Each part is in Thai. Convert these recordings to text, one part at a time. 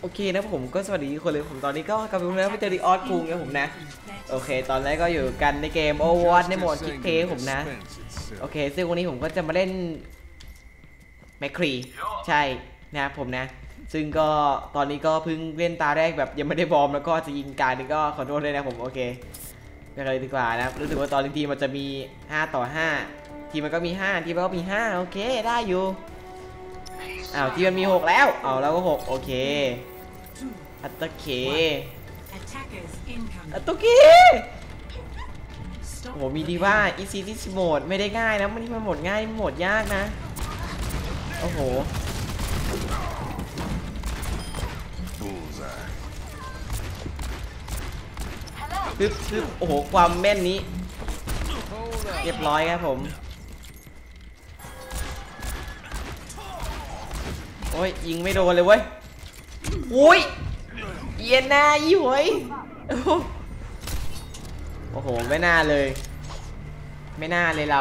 โอเคนะผมก็สวัสดีทุกคนเลยผมตอนนี้ก็กลับมาแล้วไปเจอดีออสคุงนะผมนะ โอเค ตอนแรกก็อยู่กันในเกมโอวอตในโหมดคิกเพย์ผมนะ โอเค ซึ่งวันนี้ผมก็จะมาเล่นแมคครีใช่นะครับผมนะ ซึ่งก็ตอนนี้ก็เพิ่งเล่นตาแรกแบบยังไม่ได้บอร์มแล้วก็จะยิงการนึงก็ขอโทษด้วยนะผมโอเคไปกันเลยดีกว่านะรู้สึกว่าตอนทีมมันจะมี 5 ต่อ 5 ทีมมันก็มี 5 ทีมมันก็มี 5 โอเคได้อยู่ อ้าวทีมมันมี6แล้วเอาแล้วก็6โอเคอัตตะเค Attackers incoming. อัตตะเคโอ้โหมีดีว่าอีซีที่โหมดไม่ได้ง่ายนะมันนี่มันโหมดง่ายโหมดยากนะโอ้โหปึ๊บปึ๊บโอ้โหความแม่นนี้ เรียบร้อยครับผม อ้ยยิงไม่โดนเลยเว้ยอุ้ยเอียนหน้ายี่หวยโอ้โหโอ้โหไม่น่าเลย ไม่น่าเลยเรา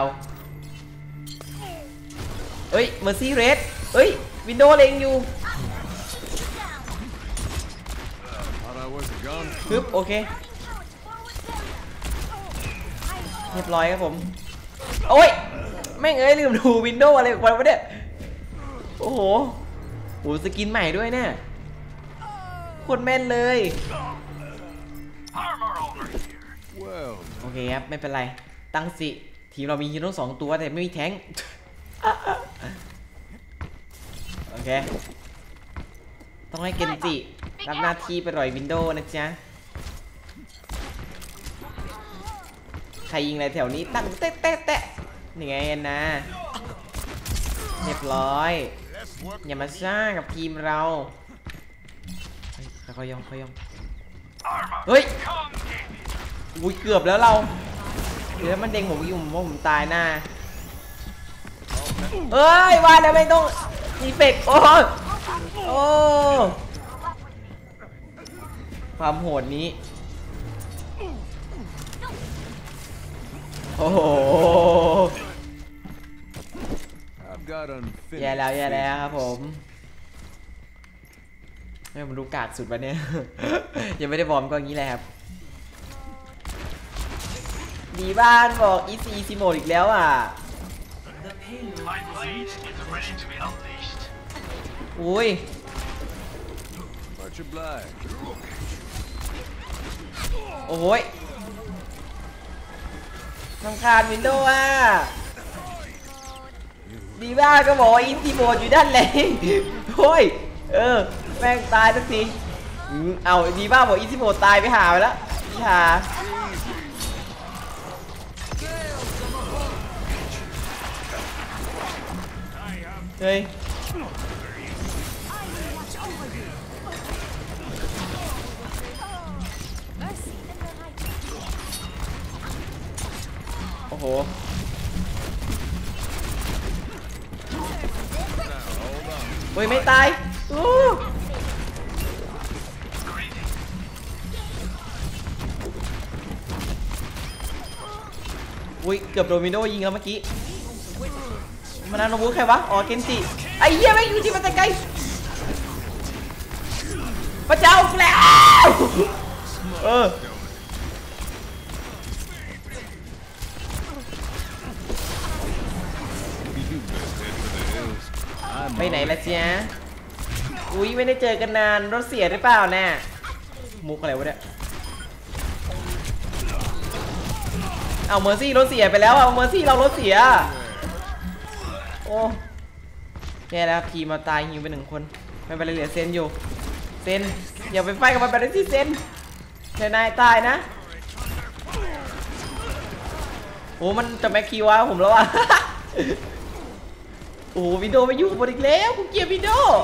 เอ้ยเมอร์ซี่เรดเอ้ยวินโดว์เลงอยู่ปึ๊บโอเคเรียบร้อยครับผม โอ้ยแม่งเอ้ยลืมดูวินโดว์อะไรของมันวะเนี่ยโอ้โห โหสกินใหม่ด้วยเนี่ยโคตรแม่นเลย Well, โอเคครับ ไม่เป็นไร ตั้งสิ ทีมเรามีฮีโร่สองตัวแต่ไม่มีแทงค์โอเค ต้องให้เกนจิรับหน้าที่ไปรอยวินโดว์นะจ๊ะ ใครยิงอะไรแถวนี้ตั้งเตะเตะเตะนี่ไงนะเรียบร้อย อย่ามาซ่ากับทีมเราเฮ้ยค่อยย่องค่อยย่องเฮ้ยอุ้ยเกือบแล้วเราเดี๋ยวมันเด้งผมอยู่ผมว่าผมตายหน้าเอ้ยว่าแล้วไม่ต้องมีเฟกโอ้โอ้ความโหดนี้ โอ้โห แย่แล้วแย่แล้วครับผมไม่ผมดูกากสุดวันนี้ยังไม่ได้บอร์มก็อย่างนี้แหละครับดีบ้านบอกอีซีซีโหมดอีกแล้วอะ The payload My blade is ready to be unleashed. อุ้ย Much obliged. โอ้โหยทำคาญวินโดว์อะ ดีบ้าก็บอกว่าอินทีโหมดอยู่ด้านไหนโอ้ยเออแม่งตายสักทีเอาดีบ้าบอกอินทีโหมดตายไปหาไปแล้วพี่หาเฮ้ยโอ้โห ฮ้ยไม่ตายอู้อุ้ยเกือบโดนวิโดว์ยิงแล้วเมื่อกี้มันนาโนบุใครวะอ๋อเกนจิไอ้เหี้ยไม่อยู่ที่มันแต่ไกลพระเจ้าแล้วเออ ไปไหนละเจ๊ะอุ้ยไม่ได้เจอกันนานรถเสียหรือเปล่าแน่ะมุกอะไรวะเนี่ยเอาเมอร์ซี่รถเสียไปแล้วเอาเมอร์ซี่เรารถเสีย โอ้แย่แล้วพีมาตายฮิวไปหนึ่งคนไม่เป็นไรเหลือเซนอยู่เซนอย่าไปไฟกับมันไปเลยที่เซนเดี๋ยวนายตายนะโอ้มันจะแม็กคิวอะผมแล้วอะ อ้วินโดว์มาอยู่บนอีกแล้วกูเกลียดวินโดว์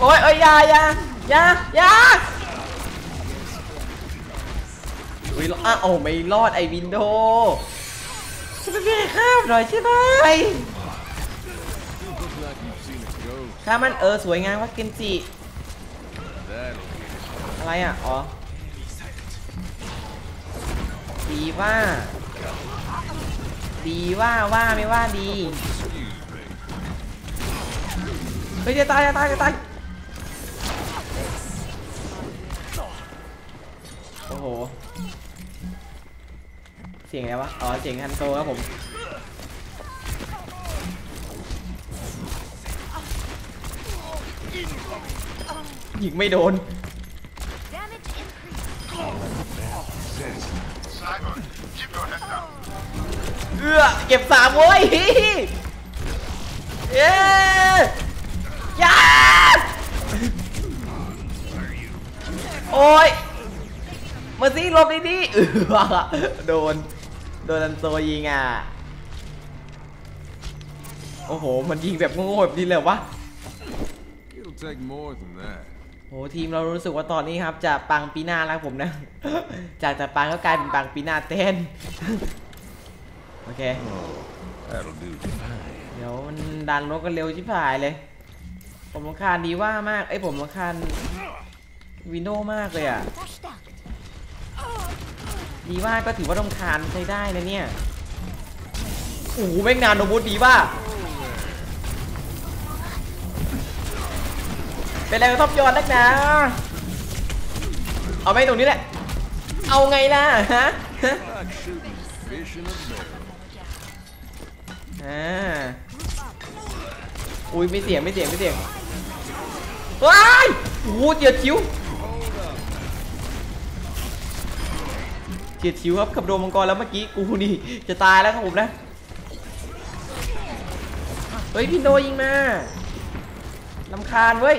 โอ้ยเอ้ยยายายายาอุ้ยอะโอ้ไม่รอดไอ้วินโดว์จะไม่ได้ข้ามหน่อยใช่ไหมข้ามันเออสวยงามว่าเกนจิอะไรอะ อ๋อดีว่า ดีว่าว่าไม่ว่าดี excuse me. ฮ้ยจะตายจะตายจะตายโอ้โห เสียงอะไรวะ อ๋อ เสียงฮันโซครับผม ยิงไม่โดน Simon, keep your head down. เอื้อเก็บสามโว้ยเย้ยาโอ้ยมาสิหลบดีดีๆเออโดน โดนอันโซยิงอะ โอ้โห มันยิงแบบโง่ๆแบบนี้เลยวะ It'll take more than that. โหทีมเรารู้สึกว่าตอนนี้ครับจะปังปีหน้าแล้วผมนะ จากจะปังก็กลายเป็นปังปีหน้าเต้น โอเค That'll do fine. เดี๋ยวมันดันรถกันเร็วชิบหายเลย ผมรำคาญดีว่ามากเอ้ยผมรำคาญวินโดว์มากเลยอะ Washed out. ดีว่าก็ถือว่ารำคาญใช้ได้นะเนี่ยโอ้โหแม่งนานโนบุตดีว่าเป็นอะไรกับท็อปยอนนักหนะเอาไม่ตรงนี้แหละ เอาไงล่ะฮะ อ่าอุ้ยไม่เสียงไม่เสียงไม่เสียงว้ายโอ้โหเจียดชิวเจียดชิวครับขับโดมมังกรแล้วเมื่อกี้กูนี่จะตายแล้วครับผมนะเฮ้ยพี่โนยิงมาลำคาญเว้ย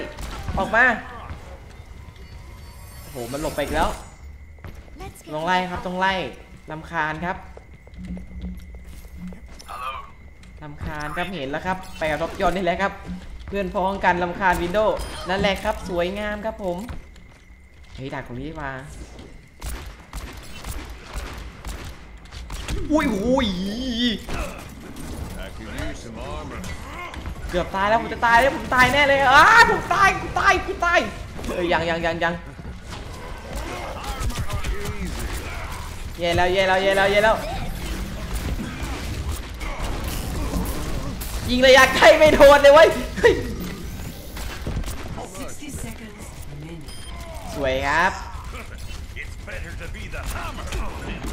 ออกมาโอ้โหมันหลบไปอีกแล้วต้องไล่ครับต้องไล่ลำคาญครับ ลำคาญครับเห็นแล้วครับ ไปกับรถยนต์นี่แหละครับ เพื่อนพ้องกันลำคาญวินโดว์นั่นแหละครับ สวยงามครับผม เฮ้ยดักตรงนี้ดีกว่าอุ้ยโอ้ยเกือบตายแล้วผมจะตายแล้วผมตายแน่เลยอ้าผมตายกูตายกูตายเอ้ยยังยังยังยังเย่แล้วเย่แล้วเย่แล้วเย่แล้ว ยิงระยะใกล้ไม่โดนเลยเว้ยสวยครับ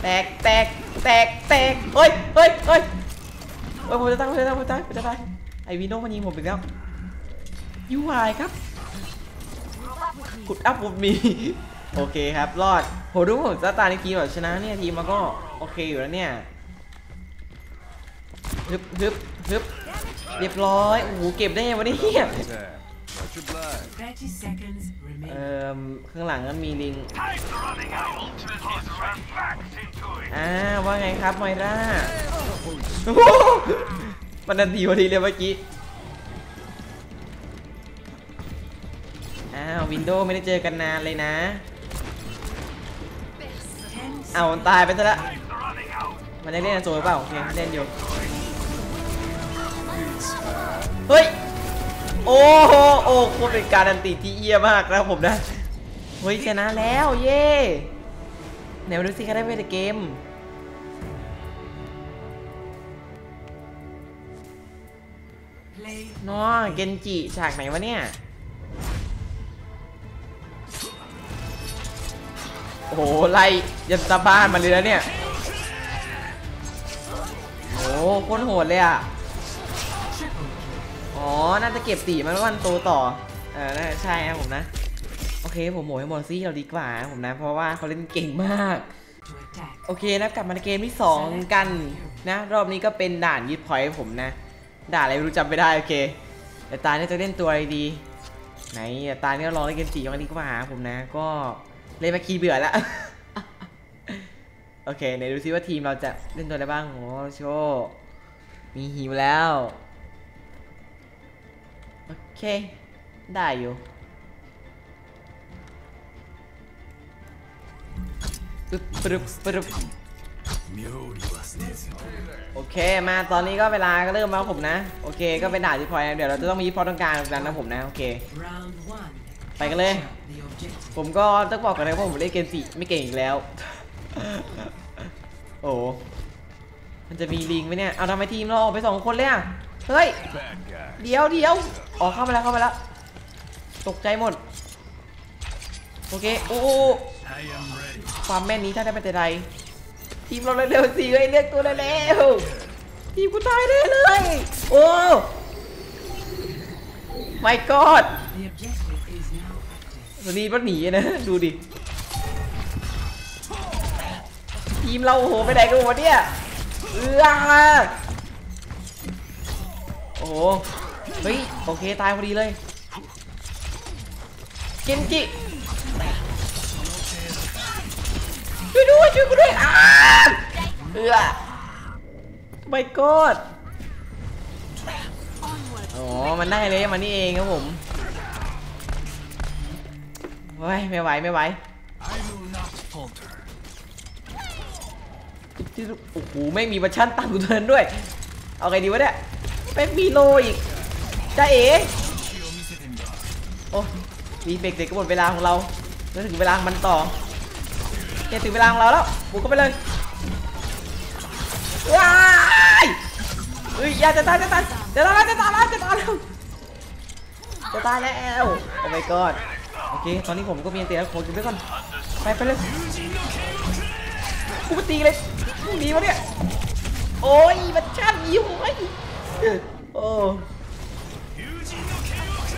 แตกแตกแตกแตกเฮ้ยเฮ้ยเฮ้ยเฮ้ยผมจะตายผมจะตายผมจะตายผมจะตายไอวีโน่มันยิงผมอีกแล้วยูไยครับกุดอัพผมมีโอเคครับรอดโหดูผมจะตายในทีมแบบชนะเนี่ยทีมมันก็โอเคอยู่แล้วเนี่ยฮึบฮึบ เรียบร้อย โอ้โห เก็บได้ไงวะเนี่ย Tap. Much obliged. 30 seconds เอ่ remaining. อข้างหลังนั้นมีลิง Time's running out. Ultimate is right back into it. อ่า ว่าไงครับมอยร่าโอ้โหมันนาทีพอดีเลยเมื่อกี้ อ้าว วินโดว์ไม่ได้เจอกันนานเลยนะ10เอามันตายไปซะละ Time's running out. มันได้เล่นอันโซหรือเปล่าโอเคเล่นอยู่ เฮ้ย โอ้โหโอ้โคตรเป็นการอันติที่เยี่ยมากนะผมนะ เฮ้ยชนะแล้วเย่ไหนมาดูสิใครได้ไปในเกมน้อเกนจิฉากไหนวะเนี่ย โอ้โห ไล่ยันตาบ้านมาเลยแล้วเนี่ย โอ้โหโคตรโหดเลยอะ อ๋อ น่าจะเก็บตีมันวันโตต่อ เออน่าจะใช่ครับผมนะ โอเค ผมโหมให้มอร์ซี่เราดีกว่าผมนะ เพราะว่าเขาเล่นเก่งมาก โอเคนะกลับมาในเกมที่ 2 กันนะ รอบนี้ก็เป็นด่านยึดพอยต์ผมนะ ด่านอะไรไม่รู้จำไม่ได้โอเค แต่ตาเนี่ยจะเล่นตัวอะไรดี ไหนตาเนี่ยลองเล่นเกมจีกันดีกว่าผมนะ ก็เล่นมาคีเบื่อแล้วโอเคไหนดูซิว่าทีมเราจะเล่นตัวอะไรบ้างโอ้โชมีฮิวแล้ว เค ได้อยู่ปึ๊บปึ๊บปึ๊บโอเค มาตอนนี้ก็เวลาก็เริ่มแล้วผมนะ โอเค ก็เป็นด่านที่พอยต์เดี๋ยวเราจะต้องมีพอต้องการกันนะผมนะ โอเค ไปกันเลย ผมก็ต้องบอกกันนะว่าผมเล่นเกมสี่ไม่เก่งอีกแล้ว โอ้ มันจะมีลิงไหมเนี่ย เอาทำไมทีมเราออกไปสองคนเลยอะ เฮ้ย เดี๋ยวเดี๋ยวออกเข้ามาแล้วเข้ามาแล้ว ตกใจหมด โอเค โอ้โห I am ready. ความแม่นนี้ถ้าได้ไม่แต่ใดทีมเราเร็วๆสิเฮ้ยเรียกตัวเร็วๆทีมกูตายแน่เลย โอ้ my god ตัวนี้มันหนีนะ ดูดิ ทีมเราโอ้โหไปไหนกันหมดเนี่ยเอือ โอ้โห เฮ้ย โอเค ตายพอดีเลย เกนจิช่วยด้วยช่วยกูด้วยอ้าเอือไม่กอดอ๋อ มันได้เลยมันนี่เองครับผมเฮ้ยไม่ไหวไม่ไหวโอ้โหไม่มีบัชชั่นต่างกูเทินด้วย เอาไงดีวะเนี่ย ไม่งมีโลอีกจ้าเอ๋โอ้มีเบรกเด็กก็หมดเวลาของเราแล้วถึงเวลามันต่อเนี่ยถึงเวลาของเราแล้วบุกเข้าไปเลยว้ายเฮ้ยอย่าจะตายจะตายจะตายจะตายจะตายแล้วจะตายแล้วโอ้ my god โอเคตอนนี้ผมก็มีเตียแล้วผมอยู่ด้วยก่อนไปไปเลยกูมาตีเลยมึงดีวะเนี่ยโอ้ยมันชันยิ้มไว้ย โอ้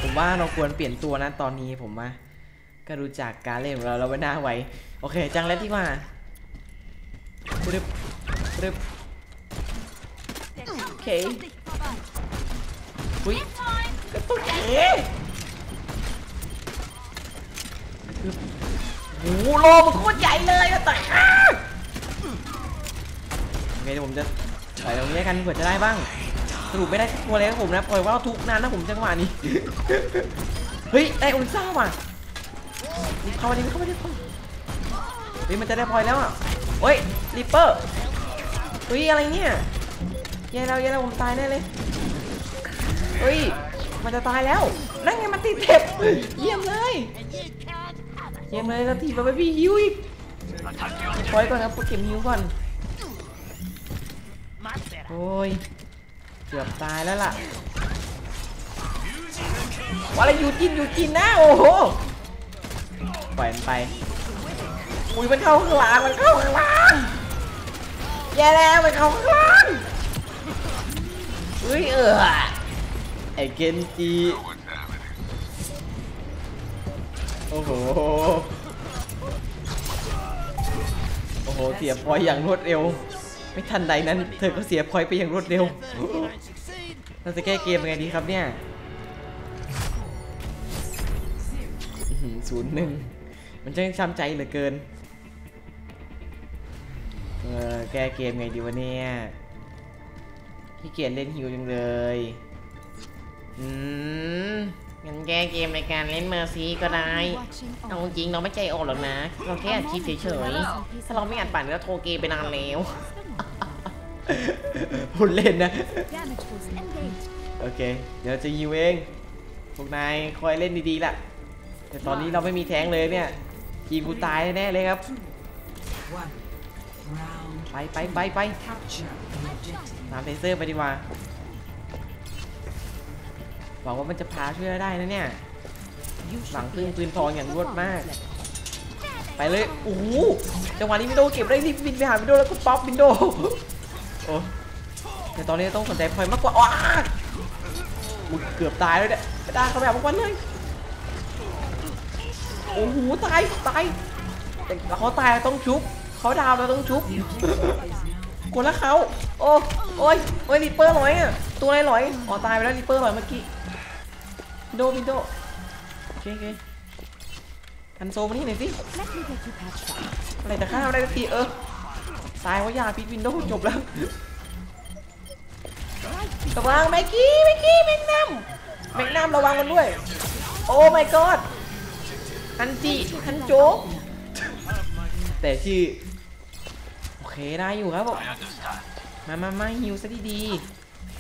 ผมว่าเราควรเปลี่ยนตัวนะตอนนี้ผมว่าก็รู้จักการเล่นของเราเราไม่น่าไหวโอเค จังแล้วที่มาปรึบปรึบโอเคอุ้ยกระตุกเอ๋โอ้โหโลมันโคตรใหญ่เลยอะแต่โอเคเดี๋ยวผมจะถอยตรงนี้กันเผื่อจะได้บ้าง สรุปไม่ได้สักตัวเลยครับผมนะปล่อยว่าทุกนานนะผมจังหวะนี้ เฮ้ยได้อุลซ่าว่ะรีบเข้ามาดิรีเข้ามาดิเฮ้ยมันจะได้พลอยแล้วอะเฮ้ยริปเปอร์เฮ้ยอะไรเนี่ยแย่แล้วแย่แล้วผมตายแน่เลยเฮ้ยมันจะตายแล้วนั่นไงมันติดเทปเยี่ยมเลยเยี่ยมเลยแล้วทีมเราไม่มีฮิวอีกปล่อยก่อนครับเก็บฮิวก่อนโอ้ย เกือบตายแล้วล่ะว่าอะไรอยู่จินอยู่จินนะโอ้โหปล่อยมันไปอุ้ยมันเข้าข้างหลังมันเข้าข้างหลังแย่แล้วมันเข้าข้างหลังเฮ้ยเออไอเกนจิโอ้โหโอ้โหเสียพอยอย่างรวดเร็ว ไม่ทันใดนั้น เธอก็เสียพอยไปอย่างรวดเร็ว เราจะแก้เกมยังไงดีครับเนี่ยศูนย์หนึ่งมันจะช้ำใจเหลือเกิน เออแก้เกมไงดีวะเนี่ยขี้เกียจเล่นฮิวจังเลย อืมงั้นแก้เกมในการเล่นเมอร์ซีก็ได้ เอาจริงเราไม่ใจอ่อนหรอกนะ เราแค่อัดคลิปเฉยๆ ถ้าเราไม่อัดปั่นก็โทรเกมไปนานแล้ว พูดเล่นนะ โอเค เดี๋ยวจะยิวเอง พวกนายคอยเล่นดีๆล่ะ แต่ตอนนี้เราไม่มีแทงเลยเนี่ยทีมกูตายแน่เลยครับ ไปไปไปไปตามเลเซอร์ไปดีกว่าหวังว่ามันจะพาช่วยได้นะเนี่ย หลังพึ่งปืนทองอย่างรวดมาก ไปเลย โอ้โห จังหวะนี้วินโดเก็บได้รีบบินไปหาวินโดแล้วก็ป๊อปวินโด โอ้แต่ตอนนี้ต้องสนใจพลอยมากกว่าว้าเกือบตายแล้วเนี่ยไม่ได้เขาแบบพวกมันเลยโอ้โหตายตายแต่เขาตายเราต้องชุบเขาดาวเราต้องชุบกดแล้วเขาโอ้โอ้ยโอ้ยริปเปอร์หลอยอะตัวอะไรหลอยอ๋อตายไปแล้วริปเปอร์ลอยเมื่อกี้วิโดวินโดโอเคโอเคทันโซมานี่หน่อยสิอะไรแต่ข้าวได้สักทีเออ ตายเพราะยาพิษวินโดว์จบแล้วระวังแม็กกี้แม็กกี้แม็กนัมแม็กนัมระวังมันด้วย โอ้ my god ฮันจิฮันโจกแต่ชื่อโอเคได้อยู่ครับผมมามามาฮิวซะดี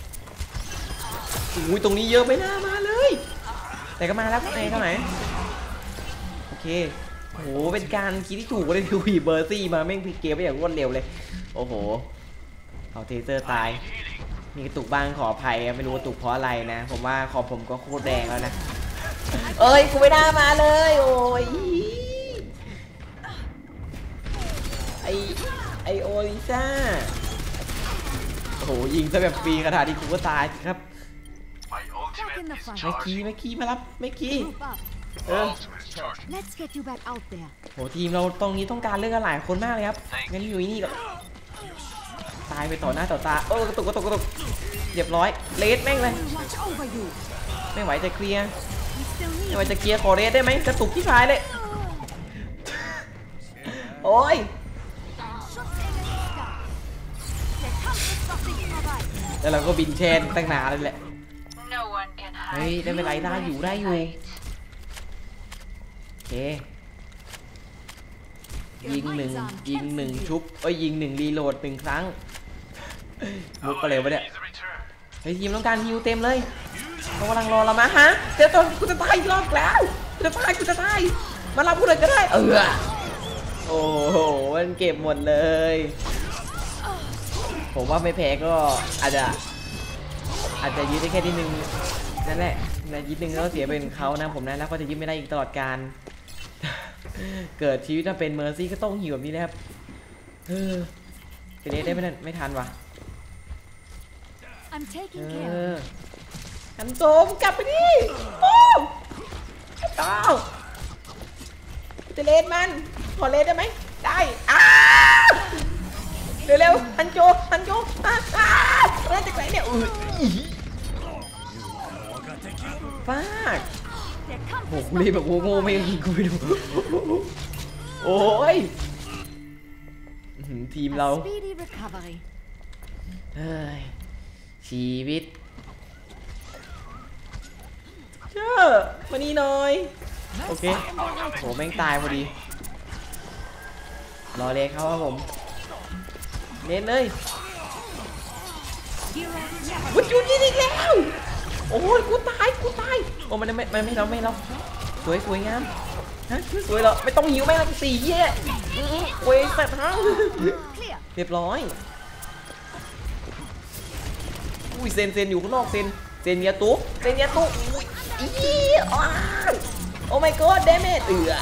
ๆอุ้ยตรงนี้เยอะไม่น่ามาเลย แต่ก็มาแล้วข้างในเท่าไหร่โอเค โอ้โหเป็นการคิดที่ถูกเลยคือผีเบอร์ซี่มาแม่งพลิกเกมไปอย่างรวดเร็วเลย โอ้โหเอาเทเซอร์ตายมีกระตุกบ้างขออภัยครับไม่รู้กระตุกเพราะอะไรนะ ผมว่าขอบผมก็โคตรแดงแล้วนะ เอ้ยกูไม่น่ามาเลย โอ้ยไอไอโอลิซ่าโอ้โหยิงซะแบบฟรีขนาดนี้กูก็ตายสิครับ My Back in ultimate the is front. ไม่คี charging. ไม่คีมารับไม่คี Group up. เออ Ultimate charging. Let's get you back out there. โหทีมเราตรงนี้ต้องการเลือกกันหลายคนมากเลยครับงั้นอยู่นี่ก็ตายไปต่อหน้าต่อตาเออกระตุกกระตุกกระตุกเรียบร้อยเลสแม่งเลย We'll watch over you. ไม่ไหวจะเคลียร์ We still ไม่ need ไหวจะเคลียร์ขอเรสได้ไหมกระตุกที่พายเลย โอ้ย Schutzengel ist da. Der Kampf ist noch nicht vorbei. แล้วเราก็บินเชนตั้งนานเลยแหละ No one can เฮ้ย hide ได้ไม่เป็นไรได้อยู่ได้อยู่โอ เค ยิงหนึ่งยิงหนึ่งชุบเอ้ยยิงหนึ่งรีโหลดหนึ่งครั้งมุกก็เร็วปะเนี่ย Easy return. เฮ้ยทีมต้องการฮิวเต็มเลยเขากำลังรอเรามาฮะเดี๋ยวตอนกูจะตายอีกรอบแล้วกูจะตายกูจะตายมารับกูเลยก็ได้ เออโอ้โหมันเก็บหมดเลย ผมว่าไม่แพ้ก็อาจจะอาจจะยืดได้แค่ทีนึงนั่นแหละนะยืดหนึ่งแล้วก็เสียเป็นเขานะผมนะแล้วก็จะยืดไม่ได้อีกตลอดการ เกิดชีวิตถ้าเป็นเมอร์ซี่ก็ต้องหิวแบบนี้นะครับเออเสียได้ไม่ทันไม่ทันว่ะ I'm เอ taking care. อกันโตมกลับไปดิโอ้เต้าจะเลนมัน ขอเลนได้ไหม ได้อ้าเร็วๆฮันโจฮันโจอ้าอ้ามาจากไหนเนี่ยอุ้ยอีฟาก Der Kampf โอ้ ist โหรีบแบบโง่ๆไม่ยิงกูไปดู โอ้ยอื้อหือทีม a เรา speedy recovery. เฮ้ยชีวิตเจ้ามานี่หน่อย โอเคโหแม่งตายพอดี รอเลยครับว่าผมเล่นเลย Heroes never วุ้ยอยู่นี่อีกแล้ว โอ้ยกูตายกูตายโอ้มันไม่มันไม่เราไม่เราสวยสวยงามฮะสวยเหรอไม่ต้องหิวแม่งสี่เย่อื้อเว้ยสัตว์ทั้งเรียบร้อยอุ้ยเซนเซนอยู่ข้างนอกเซนเซนยาตุเซนยาตุอุ้ยอีอ้าโอ้ my god damn it เอือ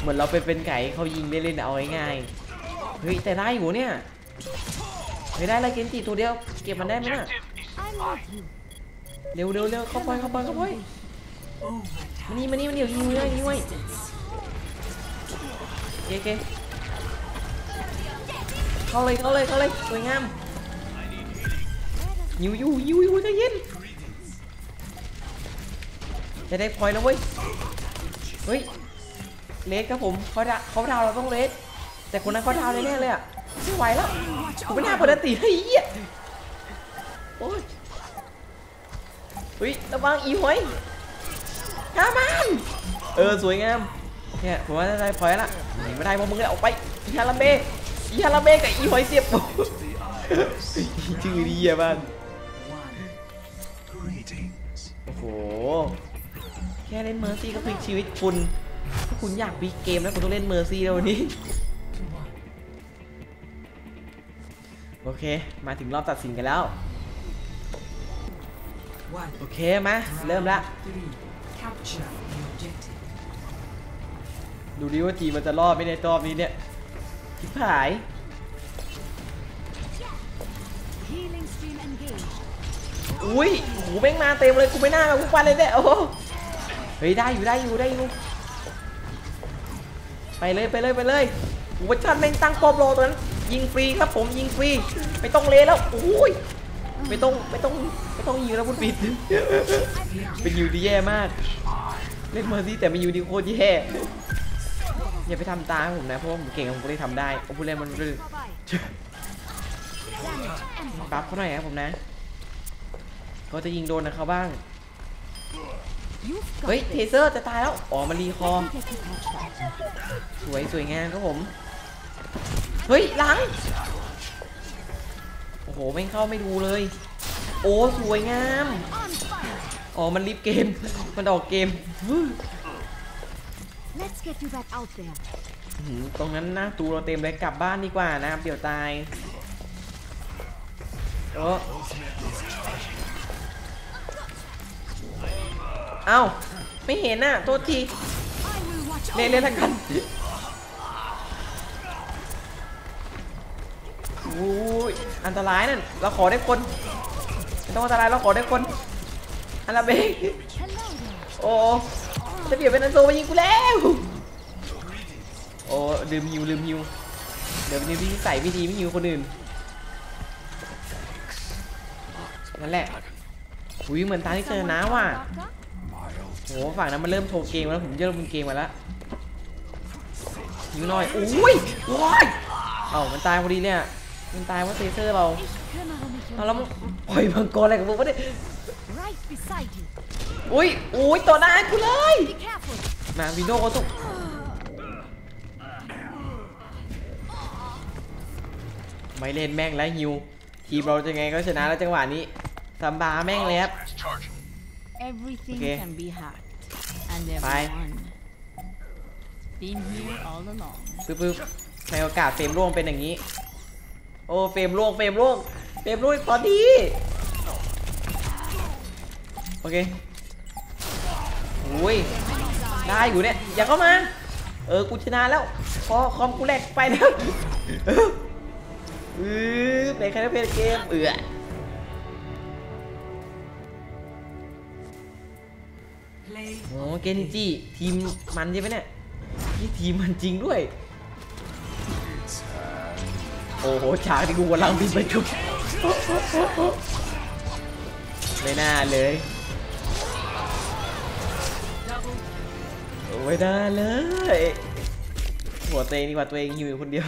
เหมือนเราเป็นเป็นไก่เขายิงเล่นๆเอาง่ายๆเฮ้ยแต่ได้อยู่เนี่ย เฮ้ยได้เลยเกนจิตัวเดียว เก็บมันได้ไหมน่ะเร็วเร็วเร็วเข้าไปเข้าไปเข้าไปมานี่มานี่มาเดี๋ยวยิงเลยยิงไว้เคโอเคเข้าเลยเข้าเลยเข้าเลยสวยงามยิวยิวยิวยิวใจเย็นจะได้พลอยแล้วเว้ยเฮ้ยเลสครับผมเขาดาเขาดาวเราต้องเลสแต่คนนั้นเขาดาวแน่เลยอะไม่ไหวแล้ว กูไม่น่าเปิดอันตีให้เหี้ยโอ้ยเฮ้ยระวังอีหอยฆ่ามันเออสวยงามเนี่ยผมว่าได้พอยต์ละหนีไม่ได้เพราะมึงเลยออกไปอีฮาราเบะอีฮาราเบะกับอีหอยเสียบชื่อดีอะบ้าน Greetings. โอ้โหแค่เล่นเมอร์ซี่ก็พลิกชีวิตคุณถ้าคุณอยากพลิกเกมแล้วคุณต้องเล่นเมอร์ซี่แล้ววันนี้ โอเค มาถึงรอบตัดสินกันแล้ว One. โอเคมาเริ่มละ Three. Capture the objective. ดูดิว่าทีมมันจะรอดไหมในรอบนี้เนี่ยทิพาย Healing stream engaged. อุ้ยโอ้โหแม่งมาเต็มเลยกูไม่น่ากูฟันเลยเนี่ยโอ้โหเฮ้ยได้อยู่ได้อยู่ได้อยู่ไปเลยไปเลยไปเลยโอ้โหชันแม่งตั้งป้อมรอตอนนั้น ยิงฟรีครับผมยิงฟรีไม่ต้องเลแล้วโอ้ยไม่ต้องไม่ต้องไม่ต้องยิงแล้วคุณปิดเป็นยูดีแย่มาก เล่นเมอร์ซี่แต่เป็นยูดีโคตรแย่อย่าไปทำตามผมนะเพราะผมเก่งผมก็เลยทำได้โอ้ผู้เล่นมันรื่น Vorbei. Damage and ปั๊บเขาหน่อยครับผมนะก็จะยิงโดนนะเขาบ้างเฮ้ยเทเซอร์จะตายแล้วอ๋อมันรีคอ Let me get you patched up. สวยสวยงามครับผม เฮ้ยหลัง โอ้โหไม่งเข้าไม่ดูเลย โอ้สวยงาม On fire. อ๋อ มันรีบเกม มันออกเกม Let's get you back out there. อื้อหือตรงนั้นนะตูเราเต็มเลยกลับบ้านดีกว่านะครับเดี๋ยวตายโอ้เอ้า ไม่เห็นน่ะ โทษที I will watch เล่น over เล่น you. ละกัน อ้ยอันตรายนั่นเราขอได้คนไม่ต้องอันตรายเราขอได้คนอันละเบกโอ้จะเปลี่ยนเป็นอันโซมายิงกูแล้วโอ้ลืมฮิวลืมฮิวเดี๋ยวนี้พี่ใส่วิธีไม่ฮิวคนอื่นนั่นแหละอุ้ยเหมือนตาที่เจอนะว่ะ Doctor? โหฝั่งนั้นมันเริ่มโทรเกมแล้วผมเริ่มมึงเกมมาแล้วยิงหน่อยอุ้ยว้ายเอ้ามันตายพอดีเนี่ย มันตายเพราะเซเซอร์เรา Ich kümmere mich um เอาแล้วมึงปล่อยมังกรอะไรกับมึงวะเนี่ย right beside you. อุ้ยอุ้ยต่อหน้ากูเลย Be careful. นาวินโดว์ก็ต้องไม่เล่นแม่งแล้วฮิว ทีมเราจะไงก็ชนะแล้วจังหวะนี้ซัมบาแม่งเลยครับ Ultimate's charging. Everything Okay. can be hacked. And Bye. everyone. Been here all along. ปึ๊บปึ๊บในโอกาสเฟรมร่วงเป็นอย่างนี้ โอ้เฟรมร่วงเฟรมร่วงเฟรมร่วงตอนนี้โอเคอุ้ยได้อยู่เนี่ยอย่าเข้ามาเออกูชนะแล้วพอคอมกูแลกไปแล้วเออเออในใครเป็นเกมเอือโอ้เกนิจิทีมมันใช่ไหมเนี่ยนี่ทีมมันจริงด้วย โอ้โหฉากที่กูกำลังบินไปชุบไม่น่าเลยไม่น่าเลย หัวตัวเองดีกว่าตัวเองหิวอยู่คนเดียว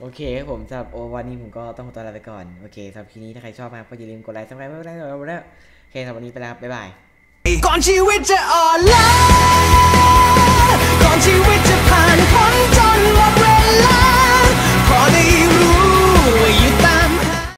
โอเคครับผมสำหรับโอวันนี้ผมก็ต้องขอตัวลาไปก่อน โอเคสำหรับคลิปนี้ถ้าใครชอบมาก็อย่าลืมกดไลค์ซัครต์ไม่ได้ไม่ได้โอเคสำหรับวันนี้ไปแล้วครับบ๊ายบายก่อนชีวิตจะอ่อนล้าก่อนชีว